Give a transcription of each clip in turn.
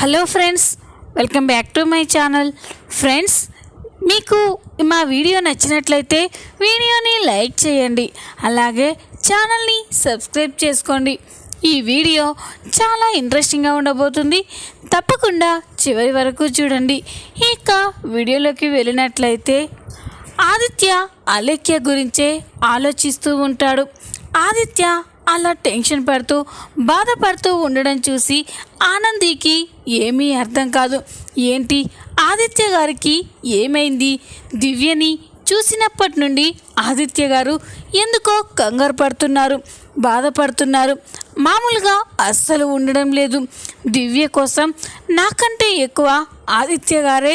Hello friends welcome back to my channel. Friends మీకు మా video నచ్చినట్లయితే వీడియోని లైక్ చేయండి అలాగే ఛానల్ని సబ్స్క్రైబ్ చేసుకోండి. ఈ వీడియో చాలా ఇంట్రెస్టింగ్గా ఉండబోతుంది. తప్పకుండా చివరి వరకు చూడండి. ఇక వీడియోలోకి వెళ్ళినట్లయితే ఆదిత్య అలేఖ్య గురించే ఆలోచిస్తూ ఉంటాడు. ఆదిత్య అలా టెన్షన్ పడుతూ బాధపడుతూ ఉండడం చూసి ఆనందికి ఏమీ అర్థం కాదు. ఏంటి? ఆదిత్య గారికి ఏమైంది? దివ్యని చూసినప్పటి నుండి ఆదిత్య గారు ఎందుకో కంగారు పడుతున్నారు బాధపడుతున్నారు. మామూలుగా అస్సలు ఉండడం లేదు. దివ్య కోసం నాకంటే ఎక్కువ ఆదిత్య గారే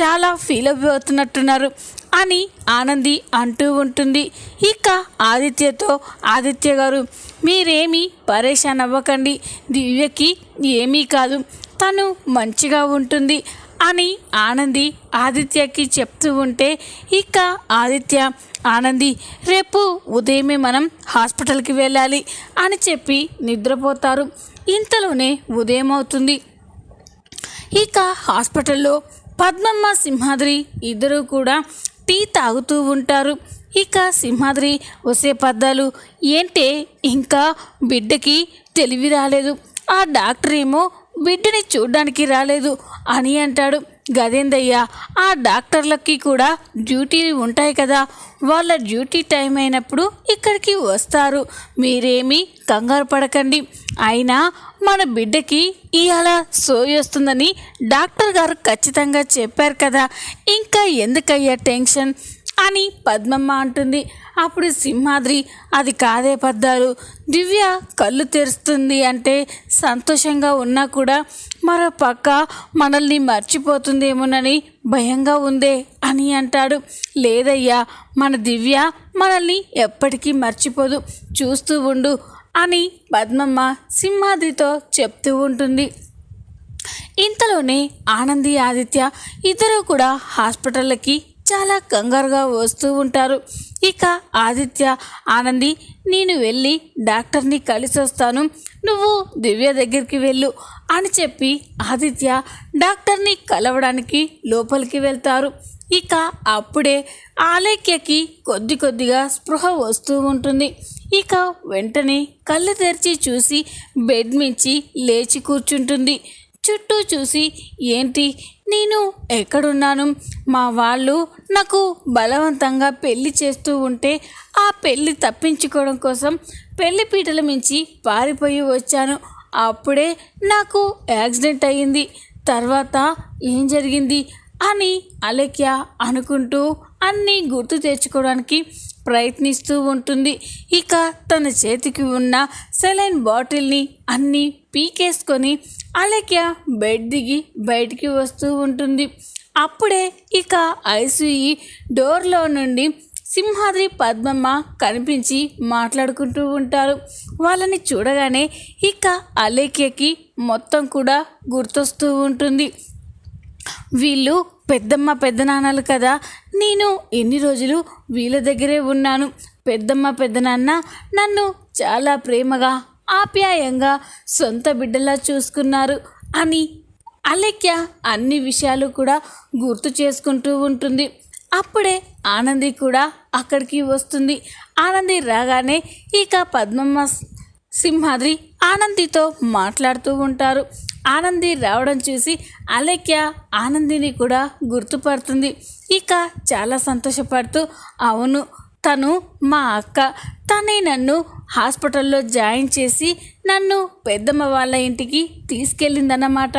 చాలా ఫీల్ అయిపోతున్నట్టున్నారు అని ఆనంది అంటూ ఉంటుంది. ఇక ఆదిత్యతో ఆదిత్య గారు మీరేమీ పరేషాన్ అవ్వకండి దివ్యకి ఏమీ కాదు. తను మంచిగా ఉంటుంది అని ఆనంది ఆదిత్యకి చెప్తూ ఉంటే ఇక ఆదిత్య ఆనంది రేపు ఉదయమే మనం హాస్పిటల్కి వెళ్ళాలి అని చెప్పి నిద్రపోతారు. ఇంతలోనే ఉదయం అవుతుంది. ఇక హాస్పిటల్లో పద్మమ్మ సింహాద్రి ఇద్దరూ కూడా టీ తాగుతూ ఉంటారు. ఇక సింహాద్రి వసే పద్దాలు. ఏంటే? ఇంకా బిడ్డకి తెలివి రాలేదు. ఆ డాక్టర్ ఏమో బిడ్డని చూడ్డానికి రాలేదు అని అంటాడు. గదేందయ్యా? ఆ డాక్టర్లకి కూడా డ్యూటీలు ఉంటాయి కదా. వాళ్ళ డ్యూటీ టైం అయినప్పుడు ఇక్కడికి వస్తారు. మీరేమీ కంగారు పడకండి. అయినా మన బిడ్డకి ఇవాళ సోయి వస్తుందని డాక్టర్ గారు ఖచ్చితంగా చెప్పారు కదా. ఇంకా ఎందుకయ్యా టెన్షన్? అని పద్మమ్మ అంటుంది. అప్పుడు సింహాద్రి అది కాదే పద్దాలు దివ్య కళ్ళు తెరుస్తుంది అంటే సంతోషంగా ఉన్నా కూడా మరో పక్క మనల్ని మర్చిపోతుందేమోనని భయంగా ఉందే అని అంటాడు. లేదయ్యా మన దివ్య మనల్ని ఎప్పటికీ మర్చిపోదు. చూస్తూ ఉండు అని పద్మమ్మ సింహాద్రితో చెప్తూ ఉంటుంది. ఇంతలోనే ఆనంది ఆదిత్య ఇద్దరు కూడా హాస్పిటల్కి చాలా కంగారుగా వస్తూ ఉంటారు. ఇక ఆదిత్య ఆనంది నేను వెళ్ళి డాక్టర్ని కలిసి వస్తాను నువ్వు దివ్య దగ్గరికి వెళ్ళు అని చెప్పి ఆదిత్య డాక్టర్ని కలవడానికి లోపలికి వెళ్తారు. ఇక అప్పుడే ఆలక్యకి కొద్ది కొద్దిగా స్పృహ వస్తూ ఉంటుంది. ఇక వెంటనే కళ్ళు తెరిచి చూసి బెడ్ మించి లేచి కూర్చుంటుంది. చుట్టూ చూసి ఏంటి? నేను ఎక్కడున్నాను? మా వాళ్ళు నాకు బలవంతంగా పెళ్ళి చేస్తూ ఉంటే ఆ పెళ్ళి తప్పించుకోవడం కోసం పెళ్ళి పీటల మించి పారిపోయి వచ్చాను. అప్పుడే నాకు యాక్సిడెంట్ అయ్యింది. తర్వాత ఏం జరిగింది? అని అలెక్య అనుకుంటూ అన్నీ గుర్తు తెచ్చుకోవడానికి ప్రయత్నిస్తూ ఉంటుంది. ఇక తన చేతికి ఉన్న సెలైన్ బాటిల్ని అన్నీ పీకేసుకొని అలెక్య బెడ్ దిగి బయటికి వస్తూ ఉంటుంది. అప్పుడే ఇక ఐసీఈ డోర్లో నుండి సింహాద్రి పద్మమ్మ కనిపించి మాట్లాడుకుంటూ ఉంటారు. వాళ్ళని చూడగానే ఇక అలేఖ్యకి మొత్తం కూడా గుర్తొస్తూ ఉంటుంది. వీళ్ళు పెద్దమ్మ పెద్దనాన్నలు కదా. నేను ఎన్ని రోజులు వీళ్ళ దగ్గరే ఉన్నాను. పెద్దమ్మ పెద్దనాన్న నన్ను చాలా ప్రేమగా ఆప్యాయంగా సొంత బిడ్డలా చూసుకున్నారు అని అలెక్య అన్ని విషయాలు కూడా గుర్తు చేసుకుంటూ ఉంటుంది. అప్పుడే ఆనంది కూడా అక్కడికి వస్తుంది. ఆనంది రాగానే ఇక పద్మమ్మ సింహాద్రి ఆనందితో మాట్లాడుతూ ఉంటారు. ఆనంది రావడం చూసి అలేఖ్య ఆనందిని కూడా గుర్తుపడుతుంది. ఇక చాలా సంతోషపడుతూ అవును తను మా అక్క. తనే నన్ను హాస్పిటల్లో జాయిన్ చేసి నన్ను పెద్దమ్మ వాళ్ళ ఇంటికి తీసుకెళ్ళిందన్నమాట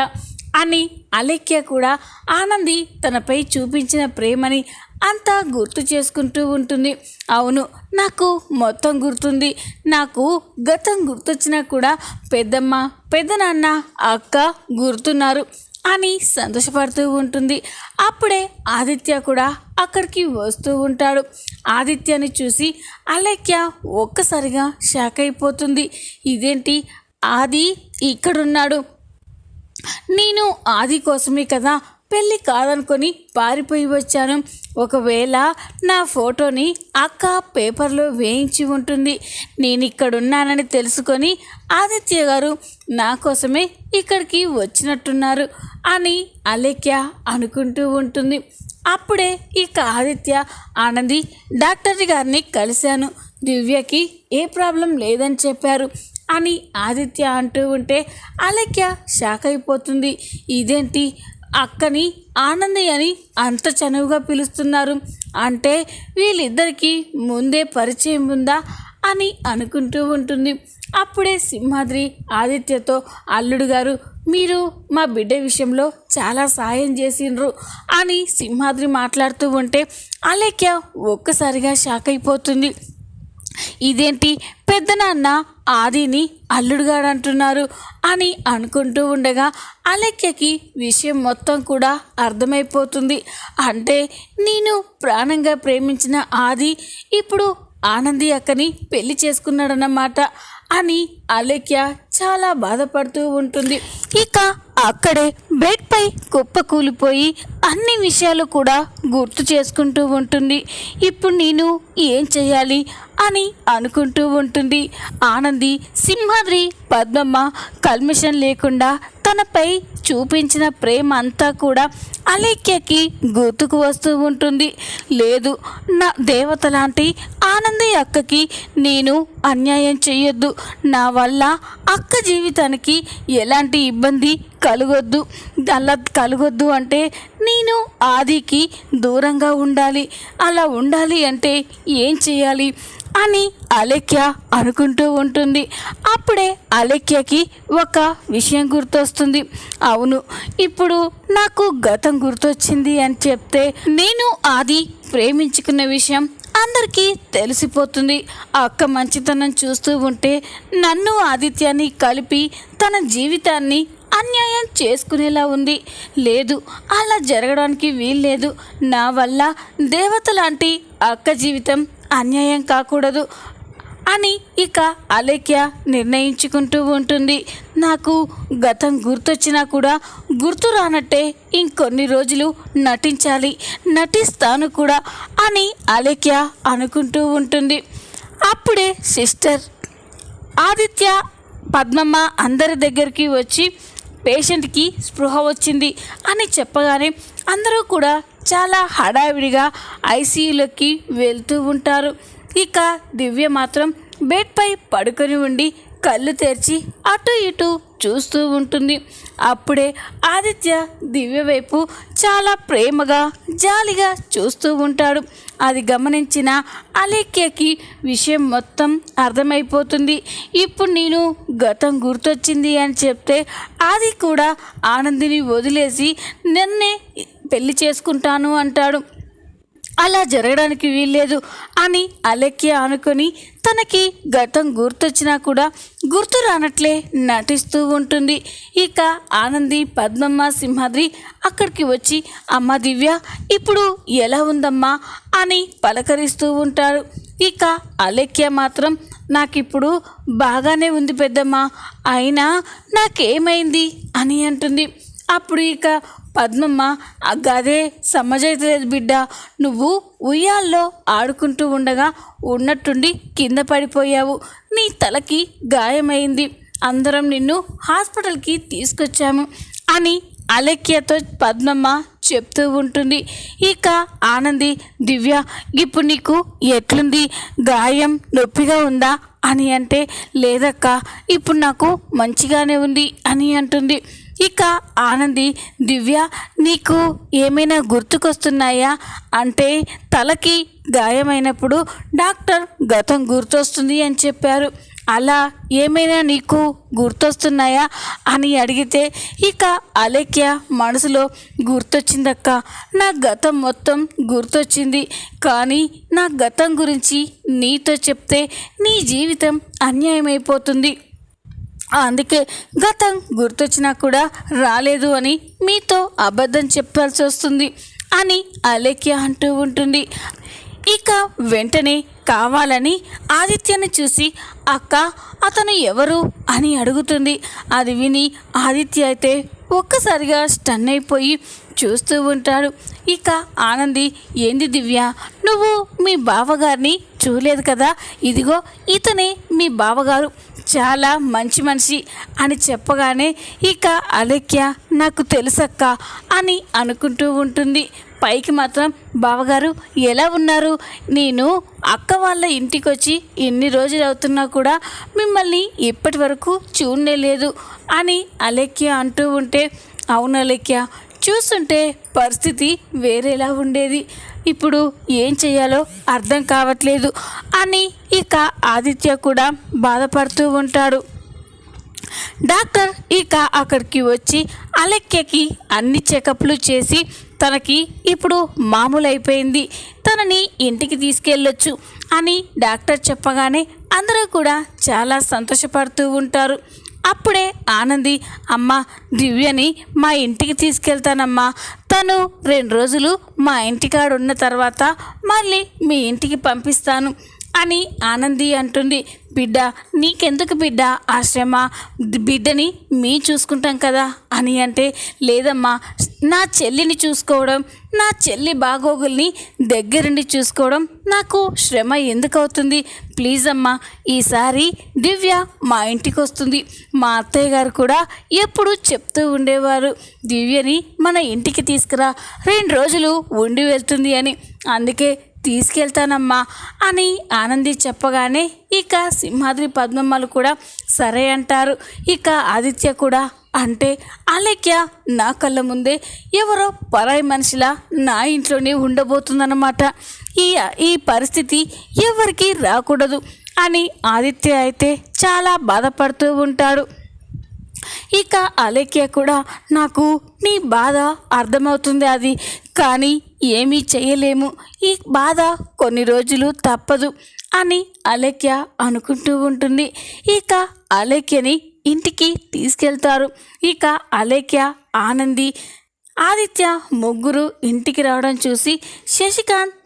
అని అలేఖ్య కూడా ఆనంది తనపై చూపించిన ప్రేమని అంతా గుర్తు చేసుకుంటూ ఉంటుంది. అవును నాకు మొత్తం గుర్తుంది. నాకు గతం గుర్తొచ్చినా కూడా పెద్దమ్మ పెద్దనాన్న అక్క గుర్తున్నారు అని సంతోషపడుతూ ఉంటుంది. అప్పుడే ఆదిత్య కూడా అక్కడికి వస్తూ ఉంటాడు. ఆదిత్యని చూసి అలేఖ్య ఒక్కసారిగా షాక్ అయిపోతుంది. ఇదేంటి? ఆది ఇక్కడున్నాడు. నేను ఆది కోసమే కదా పెళ్ళి కాదనుకొని పారిపోయి వచ్చాను. ఒకవేళ నా ఫోటోని అక్క పేపర్లో వేయించి ఉంటుంది. నేను ఇక్కడున్నానని తెలుసుకొని ఆదిత్య గారు నా కోసమే ఇక్కడికి వచ్చినట్టున్నారు అని అలేఖ్య అనుకుంటూ ఉంటుంది. అప్పుడే ఇక ఆదిత్య ఆనంది డాక్టర్ గారిని కలిశాను. దివ్యకి ఏ ప్రాబ్లం లేదని చెప్పారు అని ఆదిత్య అంటూ ఉంటే అలక్య షాక్ అయిపోతుంది. ఇదేంటి? అక్కని ఆనంది అని అంత చనువుగా పిలుస్తున్నారు. అంటే వీళ్ళిద్దరికీ ముందే పరిచయం ఉందా అని అనుకుంటూ ఉంటుంది. అప్పుడే సింహాద్రి ఆదిత్యతో అల్లుడు గారు మీరు మా బిడ్డ విషయంలో చాలా సాయం చేసిండ్రు అని సింహాద్రి మాట్లాడుతూ ఉంటే అలేఖ్య ఒక్కసారిగా షాక్ అయిపోతుంది. ఇదేంటి పెద్దనాన్న ఆదిని అల్లుడుగాడు అంటున్నారు అని అనుకుంటూ ఉండగా అలెక్యకి విషయం మొత్తం కూడా అర్థమైపోతుంది. అంటే నేను ప్రాణంగా ప్రేమించిన ఆది ఇప్పుడు ఆనంది అక్కని పెళ్ళి చేసుకున్నాడన్నమాట అని అలేఖ్య చాలా బాధపడుతూ ఉంటుంది. ఇక అక్కడే బెడ్పై కుప్ప కూలిపోయి అన్ని విషయాలు కూడా గుర్తు చేసుకుంటూ ఉంటుంది. ఇప్పుడు నేను ఏం చేయాలి అని అనుకుంటూ ఉంటుంది. ఆనంది సింహాద్రి పద్మమ్మ కల్మిషన్ లేకుండా తనపై చూపించిన ప్రేమ అంతా కూడా అలేఖ్యకి గుర్తుకు వస్తూ ఉంటుంది. లేదు నా దేవత లాంటి ఆనంది అక్కకి నేను అన్యాయం చేయొద్దు నా వల్ల అక్క జీవితానికి ఎలాంటి ఇబ్బంది కలగొద్దు. అలా కలగొద్దు అంటే నేను ఆదికి దూరంగా ఉండాలి. అలా ఉండాలి అంటే ఏం చేయాలి అని అలెక్య అనుకుంటూ ఉంటుంది. అప్పుడే అలెక్యకి ఒక విషయం గుర్తొస్తుంది. అవును ఇప్పుడు నాకు గతం గుర్తొచ్చింది అని చెప్తే నేను ఆది ప్రేమించుకున్న విషయం అందరికీ తెలిసిపోతుంది. ఆ అక్క మంచితనం చూస్తూ ఉంటే నన్ను ఆదిత్యాన్ని కలిపి తన జీవితాన్ని అన్యాయం చేసుకునేలా ఉంది. లేదు అలా జరగడానికి వీల్లేదు. నా వల్ల దేవత లాంటి అక్క జీవితం అన్యాయం కాకూడదు అని ఇక అలేఖ్య నిర్ణయించుకుంటూ ఉంటుంది. నాకు గతం గుర్తొచ్చినా కూడా గుర్తు రానట్టే ఇంకొన్ని రోజులు నటించాలి నటిస్తాను కూడా అని అలేఖ్య అనుకుంటూ ఉంటుంది. అప్పుడే సిస్టర్ ఆదిత్య పద్మమ్మ అందరి దగ్గరికి వచ్చి పేషెంట్కి స్పృహ వచ్చింది అని చెప్పగానే అందరూ కూడా చాలా హడావిడిగా ఐసీయూలోకి వెళ్తూ ఉంటారు. ఇక దివ్య మాత్రం బెడ్పై పడుకొని ఉండి కళ్ళు తెరిచి అటు ఇటు చూస్తూ ఉంటుంది. అప్పుడే ఆదిత్య దివ్య వైపు చాలా ప్రేమగా జాలిగా చూస్తూ ఉంటాడు. అది గమనించిన అలేఖ్యకి విషయం మొత్తం అర్థమైపోతుంది. ఇప్పుడు నేను గతం గుర్తొచ్చింది అని చెప్తే అది కూడా ఆనందిని వదిలేసి నిన్నే పెళ్ళి చేసుకుంటాను అంటాడు. అలా జరగడానికి వీల్లేదు అని అలెక్య అనుకొని తనకి గతం గుర్తొచ్చినా కూడా గుర్తు రానట్లే నటిస్తూ ఉంటుంది. ఇక ఆనంది పద్మమ్మ సింహాద్రి అక్కడికి వచ్చి అమ్మ దివ్య ఇప్పుడు ఎలా ఉందమ్మా? అని పలకరిస్తూ ఉంటారు. ఇక అలెక్య మాత్రం నాకిప్పుడు బాగానే ఉంది పెద్దమ్మ అయినా నాకేమైంది? అని అంటుంది. అప్పుడు ఇక పద్మమ్మ గదే సమ్మజైతలేదు బిడ్డ. నువ్వు ఉయ్యాల్లో ఆడుకుంటూ ఉండగా ఉన్నట్టుండి కింద పడిపోయావు. నీ తలకి గాయమైంది. అందరం నిన్ను హాస్పిటల్కి తీసుకొచ్చాము అని అలెక్యతో పద్మమ్మ చెప్తూ ఉంటుంది. ఇక ఆనంది దివ్య ఇప్పుడు నీకు ఎట్లుంది? గాయం నొప్పిగా ఉందా అని అంటే లేదక్క ఇప్పుడు నాకు మంచిగానే ఉంది అని అంటుంది. ఇక ఆనంది దివ్య నీకు ఏమైనా గుర్తుకొస్తున్నాయా? అంటే తలకి గాయమైనప్పుడు డాక్టర్ గతం గుర్తొస్తుంది అని చెప్పారు. అలా ఏమైనా నీకు గుర్తొస్తున్నాయా? అని అడిగితే ఇక అలేఖ్య మనసులో గుర్తొచ్చిందక్క. నా గతం మొత్తం గుర్తొచ్చింది. కానీ నా గతం గురించి నీతో చెప్తే నీ జీవితం అన్యాయమైపోతుంది. అందుకే గతం గుర్తొచ్చినా కూడా రాలేదు అని మీతో అబద్ధం చెప్పాల్సి వస్తుంది అని అలేఖ్య అంటూ ఉంటుంది. ఇక వెంటనే కావాలని ఆదిత్యని చూసి అక్క అతను ఎవరు? అని అడుగుతుంది. అది విని ఆదిత్య అయితే ఒక్కసారిగా స్టన్ అయిపోయి చూస్తూ ఉంటాడు. ఇక ఆనంది ఏంది దివ్య నువ్వు మీ బావగారిని చూడలేదు కదా? ఇదిగో ఇతనే మీ బావగారు. చాలా మంచి మనిషి అని చెప్పగానే ఇక అలెక్య నాకు తెలుసక్క అని అనుకుంటూ ఉంటుంది. పైకి మాత్రం బావగారు ఎలా ఉన్నారు? నేను అక్క వాళ్ళ ఇంటికి వచ్చి ఎన్ని రోజులు అవుతున్నా కూడా మిమ్మల్ని ఇప్పటి వరకు చూడలేదు అని అలెక్య అంటూ ఉంటే అవును అలెక్య చూస్తుంటే పరిస్థితి వేరేలా ఉండేది. ఇప్పుడు ఏం చేయాలో అర్థం కావట్లేదు అని ఇక ఆదిత్య కూడా బాధపడుతూ ఉంటాడు. డాక్టర్ ఇక అక్కడికి వచ్చి అలెక్కకి అన్ని చెకప్లు చేసి తనకి ఇప్పుడు మామూలు అయిపోయింది తనని ఇంటికి తీసుకెళ్ళొచ్చు అని డాక్టర్ చెప్పగానే అందరూ కూడా చాలా సంతోషపడుతూ ఉంటారు. అప్పుడే ఆనంది అమ్మ దివ్యని మా ఇంటికి తీసుకెళ్తానమ్మా. తను రెండు రోజులు మా ఇంటికాడ ఉన్న తర్వాత మళ్ళీ మీ ఇంటికి పంపిస్తాను. అని ఆనంది అంటుంది. బిడ్డ నీకెందుకు బిడ్డ? ఆ శ్రమ? బిడ్డని మీ చూసుకుంటాం కదా అని అంటే లేదమ్మా నా చెల్లిని చూసుకోవడం నా చెల్లి బాగోగుల్ని దగ్గరుండి చూసుకోవడం నాకు శ్రమ ఎందుకు అవుతుంది ప్లీజ్ అమ్మా ఈసారి దివ్య మా ఇంటికి వస్తుంది మా అత్తయ్య గారు కూడా ఎప్పుడు చెప్తూ ఉండేవారు. దివ్యని మన ఇంటికి తీసుకురా రెండు రోజులు ఉండి వెళ్తుంది అని. అందుకే తీసుకెళ్తానమ్మా అని ఆనంది చెప్పగానే ఇక సింహాద్రి పద్మమ్మలు కూడా సరే అంటారు. ఇక ఆదిత్య కూడా అంటే అలెక్య నా కళ్ళ ముందే ఎవరో పరాయి మనిషిలా నా ఇంట్లోనే ఉండబోతుందన్నమాట. ఈ ఈ పరిస్థితి ఎవరికీ రాకూడదు అని ఆదిత్య అయితే చాలా బాధపడుతూ ఉంటాడు. ఇక అలేఖ్య కూడా నాకు నీ బాధ అర్థమవుతుంది అది కానీ ఏమీ చేయలేము. ఈ బాధ కొన్ని రోజులు తప్పదు అని అలేఖ్య అనుకుంటూ ఉంటుంది. ఇక అలేఖ్యని ఇంటికి తీసుకెళ్తారు. ఇక అలేఖ్య ఆనంది ఆదిత్య ముగ్గురు ఇంటికి రావడం చూసి శశికాంత్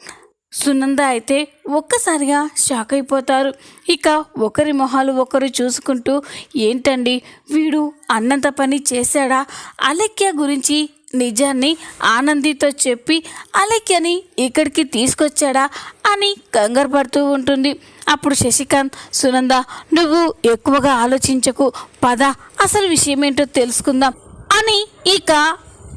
సునంద అయితే ఒక్కసారిగా షాక్ అయిపోతారు. ఇక ఒకరి మొహాలు ఒకరు చూసుకుంటూ ఏంటండి వీడు అన్నంత పని చేశాడా? అలెక్య గురించి నిజాన్ని ఆనందితో చెప్పి అలెక్యని ఇక్కడికి తీసుకొచ్చాడా? అని కంగారు పడుతూ ఉంటుంది. అప్పుడు శశికాంత్ సునంద నువ్వు ఎక్కువగా ఆలోచించకు. పద అసలు విషయం ఏంటో తెలుసుకుందాం అని ఇక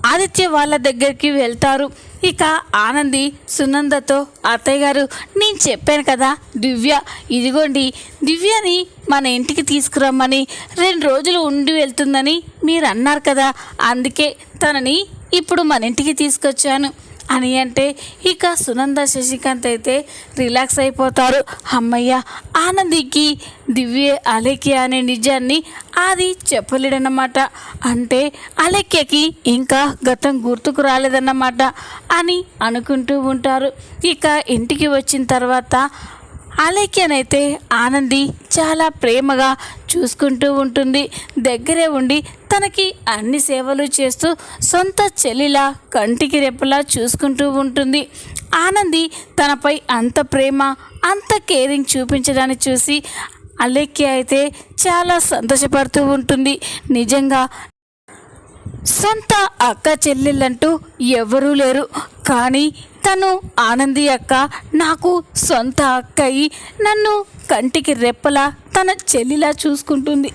ఆదిత్య వాళ్ళ దగ్గరికి వెళ్తారు. ఇక ఆనంది సునందతో అత్తయ్య గారు నేను చెప్పాను కదా దివ్య ఇదిగోండి దివ్యని మన ఇంటికి తీసుకురమ్మని రెండు రోజులు ఉండి వెళ్తుందని మీరు అన్నారు కదా అందుకే తనని ఇప్పుడు మన ఇంటికి తీసుకొచ్చాను. అని అంటే ఇక సునంద శశికాంత్ అయితే రిలాక్స్ అయిపోతారు అమ్మయ్య ఆనందికి దివ్య అలేఖ్య అనే నిజాన్ని అది చెప్పలేడన్నమాట. అంటే అలేఖ్యకి ఇంకా గతం గుర్తుకు రాలేదన్నమాట అని అనుకుంటూ ఉంటారు. ఇక ఇంటికి వచ్చిన తర్వాత అలేఖ్యనైతే ఆనంది చాలా ప్రేమగా చూసుకుంటూ ఉంటుంది. దగ్గరే ఉండి తనకి అన్ని సేవలు చేస్తూ సొంత చెల్లిలా కంటికి రెప్పలా చూసుకుంటూ ఉంటుంది. ఆనంది తనపై అంత ప్రేమ అంత కేరింగ్ చూపించడాన్ని చూసి అలేఖ్య అయితే చాలా సంతోషపడుతూ ఉంటుంది. నిజంగా సొంత అక్క చెల్లెళ్ళంటూ ఎవరూ లేరు. కానీ తను ఆనంది అక్క నాకు సొంత అక్కయి నన్ను కంటికి రెప్పలా తన చెల్లిలా చూసుకుంటుంది.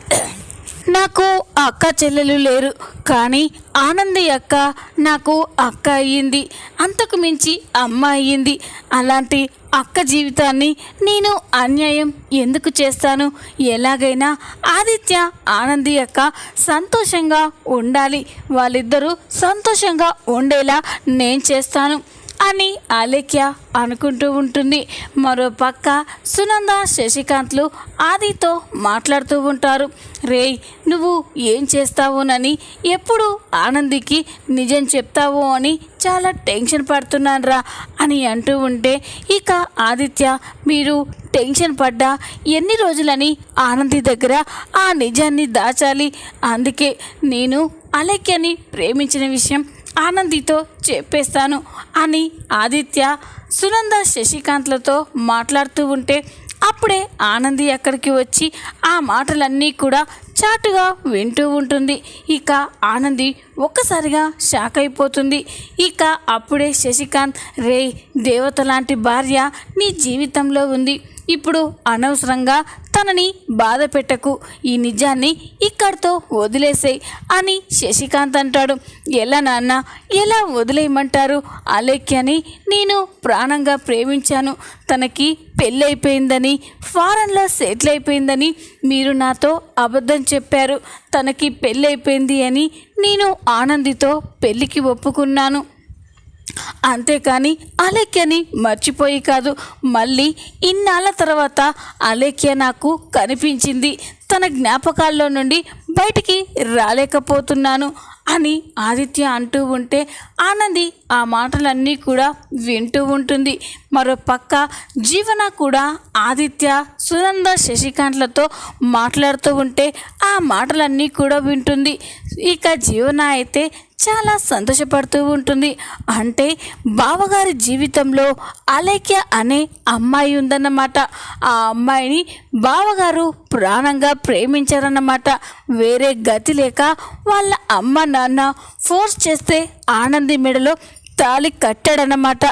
నాకు అక్క చెల్లెలు లేరు. కానీ ఆనంది అక్క నాకు అక్క అయ్యింది. అంతకు మించి అమ్మ అయ్యింది. అలాంటి అక్క జీవితాన్ని నేను అన్యాయం ఎందుకు చేస్తాను? ఎలాగైనా ఆదిత్య ఆనంది అక్క సంతోషంగా ఉండాలి. వాళ్ళిద్దరూ సంతోషంగా ఉండేలా నేను చేస్తాను. అని అలేఖ్య అనుకుంటూ ఉంటుంది. మరో పక్క సునంద శశికాంత్లు ఆదితో మాట్లాడుతూ ఉంటారు. రేయ్ నువ్వు ఏం చేస్తావునని ఎప్పుడు ఆనందికి నిజం చెప్తావు అని చాలా టెన్షన్ పడుతున్నానురా అని అంటూ ఉంటే ఇక ఆదిత్య మీరు టెన్షన్ పడ్డా ఎన్ని రోజులని ఆనంది దగ్గర ఆ నిజాన్ని దాచాలి? అందుకే నేను అలెక్యని ప్రేమించిన విషయం ఆనందితో చెప్పేస్తాను అని ఆదిత్య సునంద శశికాంత్లతో మాట్లాడుతూ ఉంటే అప్పుడే ఆనంది అక్కడికి వచ్చి ఆ మాటలన్నీ కూడా చాటుగా వింటూ ఉంటుంది. ఇక ఆనంది ఒక్కసారిగా షాక్ అయిపోతుంది. ఇక అప్పుడే శశికాంత్ రే దేవత లాంటి భార్య నీ జీవితంలో ఉంది. ఇప్పుడు అనవసరంగా తనని బాధ పెట్టకు ఈ నిజాన్ని ఇక్కడితో వదిలేసేయి అని శశికాంత్ అంటాడు. ఎలా నాన్న ఎలా వదిలేయమంటారు? అలేఖ్యని నేను ప్రాణంగా ప్రేమించాను. తనకి పెళ్ళైపోయిందని ఫారెన్లో సెటిల్ అయిపోయిందని మీరు నాతో అబద్ధం చెప్పారు. తనకి పెళ్ళైపోయింది అని నేను ఆనందితో పెళ్ళికి ఒప్పుకున్నాను. అంతేకాని అలేఖ్యని మర్చిపోయి కాదు. మళ్ళీ ఇన్నాళ్ళ తర్వాత అలేఖ్య నాకు కనిపించింది. తన జ్ఞాపకాల్లో నుండి బయటికి రాలేకపోతున్నాను అని ఆదిత్య అంటూ ఉంటే ఆనంది ఆ మాటలన్నీ కూడా వింటూ ఉంటుంది. మరో పక్క జీవన కూడా ఆదిత్య సునంద శశికాంత్లతో మాట్లాడుతూ ఉంటే ఆ మాటలన్నీ కూడా వింటుంది. ఇక జీవన అయితే చాలా సంతోషపడుతూ ఉంటుంది. అంటే బావగారి జీవితంలో అలేఖ్య అనే అమ్మాయి ఉందన్నమాట. ఆ అమ్మాయిని బావగారు ప్రాణంగా ప్రేమించారన్నమాట. వేరే గతి లేక వాళ్ళ అమ్మ నాన్న ఫోర్స్ చేస్తే ఆనంది మెడలో తాళి కట్టాడనమాట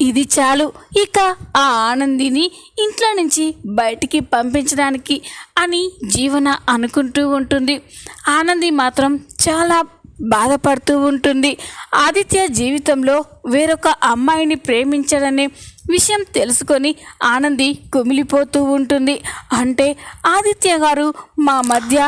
ఇది చాలు. ఇక ఆ ఆనందిని ఇంట్లో నుంచి బయటికి పంపించడానికి అని జీవన అనుకుంటూ ఉంటుంది. ఆనంది మాత్రం చాలా బాధపడుతూ ఉంటుంది. ఆదిత్య జీవితంలో వేరొక అమ్మాయిని ప్రేమించడనే విషయం తెలుసుకొని ఆనంది కుమిలిపోతూ ఉంటుంది. అంటే ఆదిత్య గారు మా మధ్య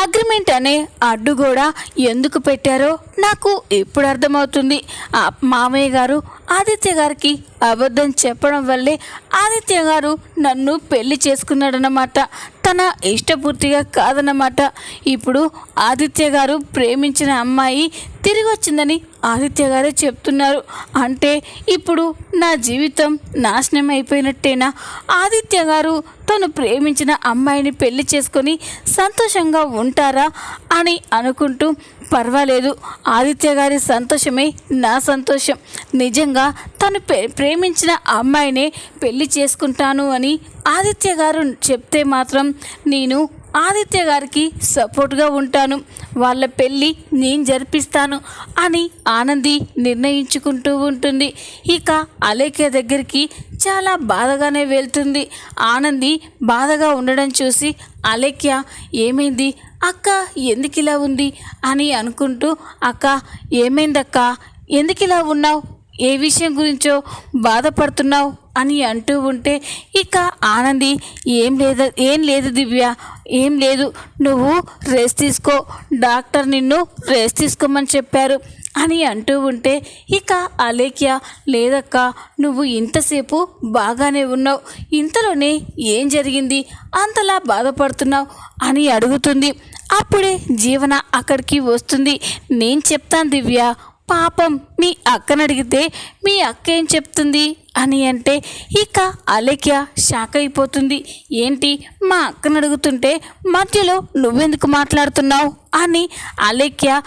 అగ్రిమెంట్ అనే అడ్డుగోడ ఎందుకు పెట్టారో నాకు ఇప్పుడు అర్థమవుతుంది. ఆ మామయ్య గారు ఆదిత్య గారికి అబద్ధం చెప్పడం వల్లే ఆదిత్య గారు నన్ను పెళ్ళి చేసుకున్నాడన్నమాట. తన ఇష్టపూర్తిగా కాదన్నమాట. ఇప్పుడు ఆదిత్య గారు ప్రేమించిన అమ్మాయి తిరిగి వచ్చిందని ఆదిత్య గారే చెప్తున్నారు. అంటే ఇప్పుడు నా జీవితం నాశనం అయిపోయినట్టేనా? ఆదిత్య గారు తను ప్రేమించిన అమ్మాయిని పెళ్ళి చేసుకొని సంతోషంగా ఉంటారా అని అనుకుంటూ పర్వాలేదు. ఆదిత్య గారి సంతోషమే నా సంతోషం. నిజంగా తను ప్రేమించిన అమ్మాయినే పెళ్ళి చేసుకుంటాను అని ఆదిత్య గారు చెప్తే మాత్రం నేను ఆదిత్య గారికి సపోర్ట్గా ఉంటాను. వాళ్ళ పెళ్ళి నేను జరిపిస్తాను అని ఆనంది నిర్ణయించుకుంటూ ఉంటుంది. ఇక అలేఖ్య దగ్గరికి చాలా బాధగానే వెళ్తుంది. ఆనంది బాధగా ఉండడం చూసి అలేఖ్య ఏమైంది? అక్క ఎందుకు ఇలా ఉంది? అని అనుకుంటూ అక్క ఏమైందక్క? ఎందుకు ఇలా ఉన్నావు? ఏ విషయం గురించో బాధపడుతున్నావు? అని అంటూ ఉంటే ఇక ఆనంది ఏం లేదు ఏం లేదు దివ్య ఏం లేదు. నువ్వు రెస్ట్ తీసుకో. డాక్టర్ నిన్ను రెస్ట్ తీసుకోమని చెప్పారు. అని అంటూ ఉంటే ఇక అలేఖ్య లేదక్క నువ్వు ఇంతసేపు బాగానే ఉన్నావు. ఇంతలోనే ఏం జరిగింది? అంతలా బాధపడుతున్నావు? అని అడుగుతుంది. అప్పుడే జీవన అక్కడికి వస్తుంది. నేను చెప్తాను దివ్య పాపం మీ అక్కను అడిగితే మీ అక్క ఏం చెప్తుంది? అని అంటే ఇక అలేఖ్య షాక్ అయిపోతుంది. ఏంటి? మా అక్కను అడుగుతుంటే మధ్యలో నువ్వెందుకు మాట్లాడుతున్నావు? అని అలేఖ్య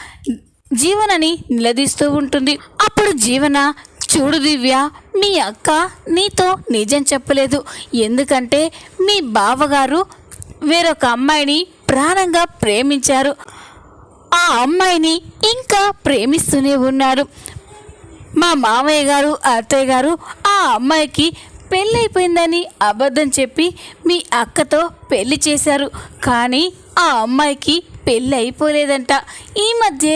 జీవనని నిలదీస్తూ ఉంటుంది. అప్పుడు జీవన చూడు దివ్య మీ అక్క నీతో నిజం చెప్పలేదు. ఎందుకంటే మీ బావగారు వేరొక అమ్మాయిని ప్రాణంగా ప్రేమించారు. ఆ అమ్మాయిని ఇంకా ప్రేమిస్తూనే ఉన్నారు మా మామయ్య గారు అత్తయ్య గారు ఆ అమ్మాయికి పెళ్ళైపోయిందని అబద్ధం చెప్పి మీ అక్కతో పెళ్ళి చేశారు. కానీ ఆ అమ్మాయికి పెళ్ళి అయిపోలేదంట ఈ మధ్య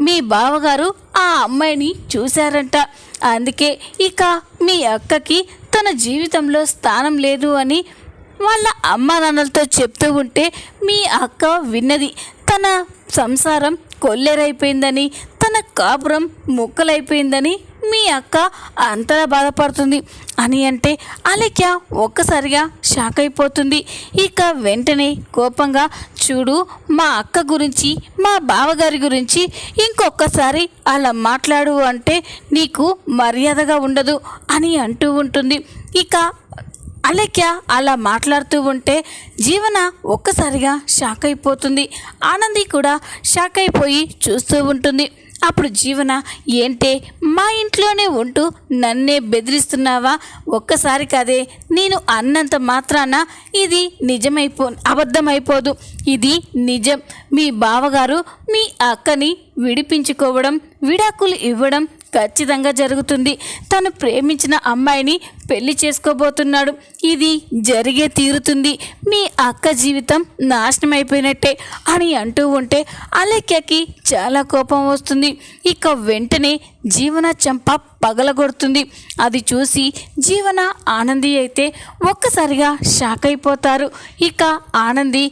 మీ బావగారు ఆ అమ్మాయిని చూశారంట. అందుకే ఇక మీ అక్కకి తన జీవితంలో స్థానం లేదు అని వాళ్ళ అమ్మ నాన్నలతో చెప్తూ ఉంటే మీ అక్క విన్నది. తన సంసారం కొల్లేరైపోయిందని తన కాపురం ముక్కలైపోయిందని మీ అక్క అంతలా బాధపడుతుంది. అని అంటే అలెక్య ఒక్కసారిగా షాక్ అయిపోతుంది. ఇక వెంటనే కోపంగా చూడు మా అక్క గురించి మా బావగారి గురించి ఇంకొకసారి అలా మాట్లాడు అంటే నీకు మర్యాదగా ఉండదు అని అంటూ ఉంటుంది. ఇక అలెక్య అలా మాట్లాడుతూ ఉంటే జీవన ఒక్కసారిగా షాక్ అయిపోతుంది. ఆనంది కూడా షాక్ అయిపోయి చూస్తూ ఉంటుంది. అప్పుడు జీవన ఏంటే? మా ఇంట్లోనే ఉంటూ నన్నే బెదిరిస్తున్నావా? ఒక్కసారి కాదే నేను అన్నంత మాత్రాన ఇది నిజమైపో అబద్ధమైపోదు. ఇది నిజం. మీ బావగారు మీ అక్కని విడిపించుకోవడం విడాకులు ఇవ్వడం ఖచ్చితంగా జరుగుతుంది. తను ప్రేమించిన అమ్మాయిని పెళ్ళి చేసుకోబోతున్నాడు. ఇది జరిగే తీరుతుంది. మీ అక్క జీవితం నాశనం అయిపోయినట్టే అని అంటూ ఉంటే అలేఖ్యకి చాలా కోపం వస్తుంది. ఇక వెంటనే జీవన చెంప పగలగొడుతుంది. అది చూసి జీవన ఆనంది అయితే ఒక్కసారిగా షాక్ అయిపోతారు. ఇక ఆనంది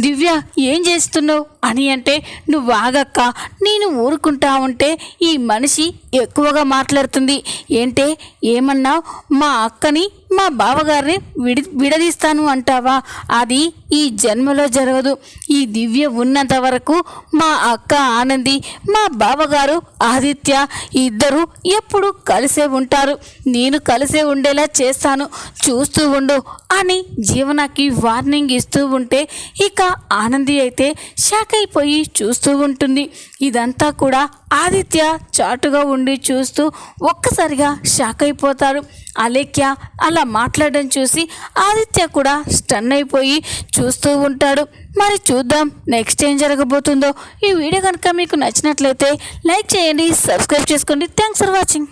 దివ్య ఏం చేస్తున్నావు? అని అంటే నువ్వు ఆగక్క. నేను ఊరుకుంటా ఉంటే ఈ మనిషి ఎక్కువగా మాట్లాడుతుంది. ఏంటే ఏమన్నావు? మా అక్కని మా బావగారిని విడి విడదీస్తాను అంటావా? అది ఈ జన్మలో జరగదు. ఈ దివ్య ఉన్నంత వరకు మా అక్క ఆనంది మా బావగారు ఆదిత్య ఇద్దరు ఎప్పుడు కలిసే ఉంటారు. నేను కలిసే ఉండేలా చేస్తాను. చూస్తూ ఉండు అని జీవనకి వార్నింగ్ ఇస్తూ ఉంటే ఇక ఆనంది అయితే షాక్ అయిపోయి చూస్తూ ఉంటుంది. ఇదంతా కూడా ఆదిత్య చాటుగా ఉండి చూస్తూ ఒక్కసారిగా షాక్ అయిపోతారు. అలేఖ్య అలా మాట్లాడడం చూసి ఆదిత్య కూడా స్టన్ అయిపోయి చూస్తూ ఉంటాడు. మరి చూద్దాం నెక్స్ట్ ఏం జరగబోతుందో. ఈ వీడియో కనుక మీకు నచ్చినట్లయితే లైక్ చేయండి సబ్స్క్రైబ్ చేసుకోండి. Thanks for watching.